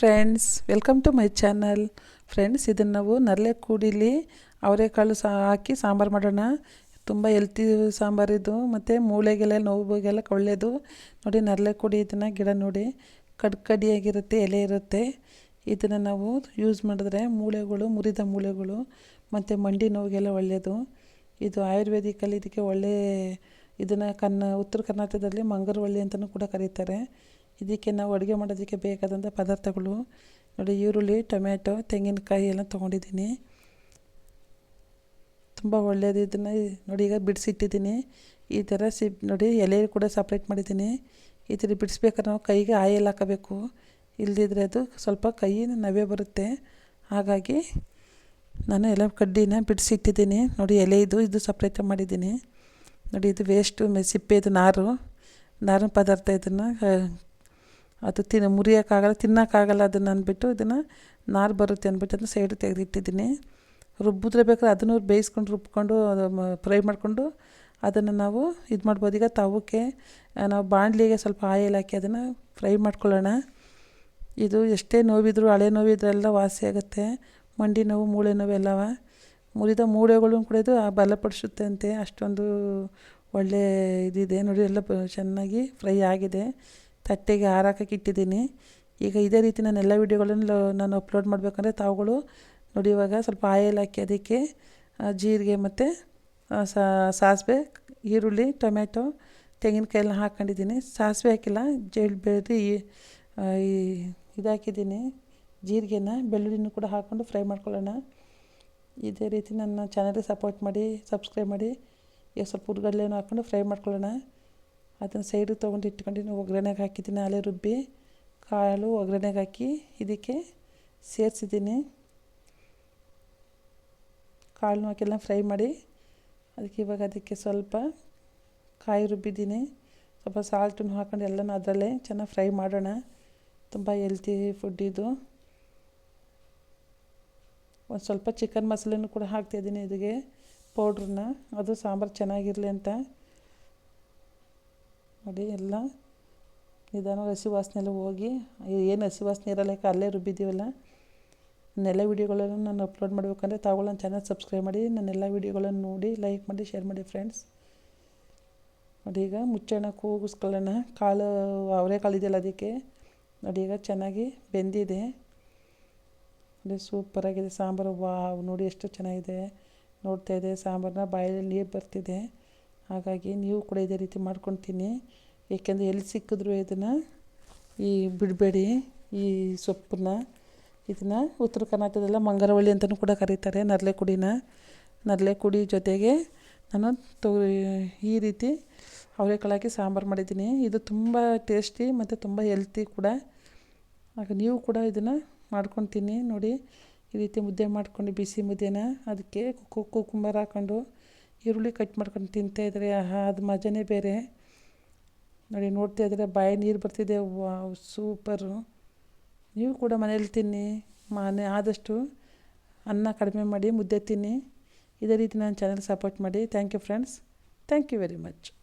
Friends welcome to my channel friends ಇದನ್ನು ನಾವು ನರಳೆ ಕೂಡಿಲಿ ಅವರೆಕಾಳು ಸಾ, ಹಾಕಿ ಸಾಂಬಾರು ಮಾಡೋಣ. ತುಂಬ ಹೆಲ್ತಿ ಸಾಂಬಾರು ಇದು. ಮತ್ತು ಮೂಳೆಗೆಲ್ಲ, ನೋವುಗೆಲ್ಲ ಒಳ್ಳೆಯದು ನೋಡಿ ನರಳೆ ಕೂಡಿ ಇದನ್ನು ಗಿಡ ನೋಡಿ. ಕಡ್ ಕಡಿಯಾಗಿರುತ್ತೆ ಎಲೆ ಇರುತ್ತೆ. ಇದನ್ನು ನಾವು ಯೂಸ್ ಮಾಡಿದ್ರೆ ಮೂಳೆಗಳು, ಮುರಿದ ಮೂಳೆಗಳು, ಮತ್ತು ಮಂಡಿ ನೋವಿಗೆಲ್ಲ ಒಳ್ಳೆಯದು ಇದು ಆಯುರ್ವೇದಿಕಲ್ಲಿ ಇದಕ್ಕೆ ಒಳ್ಳೆ ಇದನ್ನು ಕನ್ನ, ಉತ್ತರ ಕರ್ನಾಟಕದಲ್ಲಿ ಮಂಗರವಳ್ಳಿ ಅಂತಲೂ ಕೂಡ ಕರೀತಾರೆ. ಇದಕ್ಕೆ ನಾವು ಅಡುಗೆ ಮಾಡೋದಕ್ಕೆ ಬೇಕಾದಂಥ ಪದಾರ್ಥಗಳು. ನೋಡಿ, ಈರುಳ್ಳಿ, ಟೊಮ್ಯಾಟೊ, ತೆಂಗಿನಕಾಯಿ ಎಲ್ಲ ತೊಗೊಂಡಿದ್ದೀನಿ. ತುಂಬ ಒಳ್ಳೆಯದು ಇದನ್ನು. ನೋಡಿ, ಈಗ ಬಿಡಿಸಿಟ್ಟಿದ್ದೀನಿ. ಈ ಥರ ಸಿ, ನೋಡಿ ಎಲೆ ಕೂಡ ಸಪ್ರೇಟ್ ಮಾಡಿದ್ದೀನಿ. ಈ ಥರ ಬಿಡಿಸ್ಬೇಕಾದ್ರೆ ನಾವು ಕೈಗೆ ಆಯಿಲ್ ಹಾಕಬೇಕು. ಇಲ್ಲದಿದ್ದರೆ ಅದು ಸ್ವಲ್ಪ ಕೈ ನವೆ ಬರುತ್ತೆ. ಹಾಗಾಗಿ ನಾನು ಎಲ್ಲ ಕಡ್ಡಿನ ಬಿಡಿಸಿಟ್ಟಿದ್ದೀನಿ. ನೋಡಿ ಎಲೆ ಇದು ಇದು ಸಪ್ರೇಟ್ ಮಾಡಿದ್ದೀನಿ. ನೋಡಿ, ಇದು ವೇಸ್ಟು ಸಿಪ್ಪೆ ಇದು ನಾರು. ನಾರಿನ ಪದಾರ್ಥ ಇದನ್ನು ಅದು ತಿನ್ನ, ಮುರಿಯೋಕ್ಕಾಗಲ್ಲ, ತಿನ್ನೋಕ್ಕಾಗಲ್ಲ ಅದನ್ನು ಅಂದ್ಬಿಟ್ಟು ಇದನ್ನು ನಾರು ಬರುತ್ತೆ ಅಂದ್ಬಿಟ್ಟು ಅದನ್ನು ಸೈಡ್ ತೆಗೆದಿಟ್ಟಿದ್ದೀನಿ. ರುಬ್ಬಿದ್ರೆ ಬೇಕಾದ್ರೆ ಅದನ್ನು ಬೇಯಿಸ್ಕೊಂಡು ರುಬ್ಕೊಂಡು ಫ್ರೈ ಮಾಡಿಕೊಂಡು ಅದನ್ನು ನಾವು ಇದು ಮಾಡ್ಬೋದು. ಈಗ ತವಕ್ಕೆ ನಾವು ಬಾಣಲಿಗೆ ಸ್ವಲ್ಪ ಆಯಿಲ್ ಹಾಕಿ ಅದನ್ನು ಫ್ರೈ ಮಾಡ್ಕೊಳ್ಳೋಣ. ಇದು ಎಷ್ಟೇ ನೋವಿದ್ರು, ಹಳೆ ನೋವಿದ್ರೆಲ್ಲ ವಾಸಿ ಆಗುತ್ತೆ. ಮಂಡಿ ನೋವು, ಮೂಳೆ ನೋವು ಎಲ್ಲವ. ಮುರಿದ ಮೂಳೆಗಳು ಕೂಡ ಇದು ಬಲಪಡಿಸುತ್ತೆ ಅಂತೆ. ಅಷ್ಟೊಂದು ಒಳ್ಳೆ ಇದಿದೆ. ನೋಡಿ ಎಲ್ಲ ಚೆನ್ನಾಗಿ ಫ್ರೈ ಆಗಿದೆ. ತಟ್ಟೆಗೆ ಹಾರಾಕಕ್ಕೆ ಇಟ್ಟಿದ್ದೀನಿ. ಈಗ ಇದೇ ರೀತಿ ನಾನು ಎಲ್ಲ ವೀಡಿಯೋಗಳನ್ನು ನಾನು ಅಪ್ಲೋಡ್ ಮಾಡಬೇಕಂದ್ರೆ ತಾವುಗಳು ನೋಡಿ ಇವಾಗ ಸ್ವಲ್ಪ ಆಯಿಲ್ ಹಾಕಿ ಅದಕ್ಕೆ ಜೀರಿಗೆ ಮತ್ತು ಸಾಸಿವೆ, ಈರುಳ್ಳಿ, ಟೊಮ್ಯಾಟೊ ತೆಂಗಿನಕಾಯಿ ಎಲ್ಲ ಹಾಕ್ಕೊಂಡಿದ್ದೀನಿ ಸಾಸಿವೆ ಹಾಕಿಲ್ಲ ಜೇಳ್ಬೇರಿ ಈ ಇದಾಕಿದ್ದೀನಿ. ಜೀರಿಗೆನ, ಬೆಳ್ಳುಳ್ಳಿನೂ ಕೂಡ ಹಾಕ್ಕೊಂಡು ಫ್ರೈ ಮಾಡ್ಕೊಳ್ಳೋಣ. ಇದೇ ರೀತಿ ನನ್ನ ಚಾನಲ್ಗೆ ಸಪೋರ್ಟ್ ಮಾಡಿ ಸಬ್ಸ್ಕ್ರೈಬ್ ಮಾಡಿ. ಈಗ ಸ್ವಲ್ಪ ಹುರ್ಗಡ್ಲೆನೂ ಹಾಕ್ಕೊಂಡು ಫ್ರೈ ಮಾಡ್ಕೊಳ್ಳೋಣ. ಅದನ್ನು ಸೈಡಿಗೆ ತೊಗೊಂಡು ಇಟ್ಕೊಂಡು ಒಗ್ಗರಣೆಗೆ ಹಾಕಿದ್ದೀನಿ. ಅಲೆ ರುಬ್ಬಿ, ಕಾಳು ಒಗ್ಗರಣೆಗೆ ಹಾಕಿ ಇದಕ್ಕೆ ಸೇರಿಸಿದ್ದೀನಿ. ಕಾಳನ್ನು ಹಾಕಿಲ್ಲ ಫ್ರೈ ಮಾಡಿ ಅದಕ್ಕೆ ಇವಾಗ ಅದಕ್ಕೆ ಸ್ವಲ್ಪ ಕಾಯಿ ರುಬ್ಬಿದ್ದೀನಿ. ಸ್ವಲ್ಪ ಸಾಲ್ಟನ್ನು ಹಾಕೊಂಡು ಎಲ್ಲನೂ ಅದರಲ್ಲೇ ಚೆನ್ನಾಗಿ ಫ್ರೈ ಮಾಡೋಣ. ತುಂಬ ಹೆಲ್ತಿ ಫುಡ್ ಇದು. ಒಂದು ಸ್ವಲ್ಪ ಚಿಕನ್ ಮಸಾಲೆನೂ ಕೂಡ ಹಾಕ್ತಾಯಿದ್ದೀನಿ ಇದಕ್ಕೆ. ಪೌಡ್ರನ್ನ. ಅದು ಸಾಂಬಾರು ಚೆನ್ನಾಗಿರಲಿ ಅಂತ. ನೋಡಿ, ಎಲ್ಲ ನಿಧಾನ ಹಸಿ ವಾಸನೆ ಎಲ್ಲ ಹೋಗಿ, ಏನು ಹಸಿ ವಾಸನೆ ಇರಲ್ಲ ಅಲ್ಲೇ ರುಬ್ಬಿದ್ದೀವಲ್ಲ? ನನ್ನೆಲ್ಲ ವೀಡಿಯೋಗಳನ್ನು ನಾನು ಅಪ್ಲೋಡ್ ಮಾಡಬೇಕಂದ್ರೆ ತಾವುಗಳನ್ನ ಚಾನಲ್ ಸಬ್ಸ್ಕ್ರೈಬ್ ಮಾಡಿ, ನನ್ನೆಲ್ಲ ವೀಡಿಯೋಗಳನ್ನು ನೋಡಿ ಲೈಕ್ ಮಾಡಿ ಶೇರ್ ಮಾಡಿ ಫ್ರೆಂಡ್ಸ್ ನೋಡಿ, ಈಗ ಮುಚ್ಚೋಣ ಕೂಗಿಸ್ಕೊಳ್ಳೋಣ. ಕಾಳು ಅವರೇ ಇದೆಯಲ್ಲ ಅದಕ್ಕೆ. ನೋಡಿ, ಈಗ ಚೆನ್ನಾಗಿ ಬೆಂದಿದೆ. ನೋಡಿ ಸೂಪರಾಗಿದೆ ಸಾಂಬಾರು. ವಾ ನೋಡಿ, ಎಷ್ಟು ಚೆನ್ನಾಗಿದೆ. ನೋಡ್ತಾ ಇದೆ ಸಾಂಬಾರನ್ನ ಬಾಯಲ್ಲಿ ನೀರು ಬರ್ತಿದೆ. ಹಾಗಾಗಿ ನೀವು ಕೂಡ ಇದೇ ರೀತಿ ಮಾಡ್ಕೊತೀನಿ ಏಕೆಂದರೆ ಎಲ್ಲಿ ಸಿಕ್ಕಿದ್ರು ಇದನ್ನು ಈ ಬಿಡಬೇಡಿ, ಈ ಸೊಪ್ಪನ್ನ. ಇದನ್ನು ಉತ್ತರ ಕರ್ನಾಟಕದಲ್ಲ ಮಂಗರವಳ್ಳಿ ಅಂತಲೂ ಕೂಡ ಕರೀತಾರೆ ನರಳೆ ಕುಡಿನ ನರಳೆ ಕುಡಿ ಜೊತೆಗೆ ನಾನು ತೊ, ಈ ರೀತಿ ಅವರೆಕಾಳು ಹಾಕಿ ಸಾಂಬಾರು ಮಾಡಿದ್ದೀನಿ. ಇದು ತುಂಬ ಟೇಸ್ಟಿ ಮತ್ತು ತುಂಬ ಹೆಲ್ತಿ ಕೂಡ. ಆಗ ನೀವು ಕೂಡ ಇದನ್ನು ಮಾಡ್ಕೊತೀನಿ ನೋಡಿ. ಈ ರೀತಿ ಮುದ್ದೆ ಮಾಡ್ಕೊಂಡು ಬಿಸಿ ಮುದ್ದೆನ ಅದಕ್ಕೆ ಕುಕ್ಕುಂಬರ್ ಹಾಕ್ಕೊಂಡು ಈರುಳ್ಳಿ ಕಟ್ ಮಾಡ್ಕೊಂಡು ತಿಂತಾಯಿದ್ರೆ ಅದು ಮಜನೇ ಬೇರೆ. ನೋಡಿ, ನೋಡ್ತಾ ಇದ್ದರೆ ಬಾಯಿ ನೀರು ಬರ್ತಿದೆ. Wow, super. ನೀವು ಕೂಡ ಮನೇಲಿ ತಿನ್ನಿ. ಮನೆ, ಆದಷ್ಟು ಅನ್ನ ಕಡಿಮೆ ಮಾಡಿ, ಮುದ್ದೆ ತಿನ್ನಿ. ಇದೇ ರೀತಿ ನನ್ನ ಚಾನಲ್ ಸಪೋರ್ಟ್ ಮಾಡಿ. Thank you friends thank you very much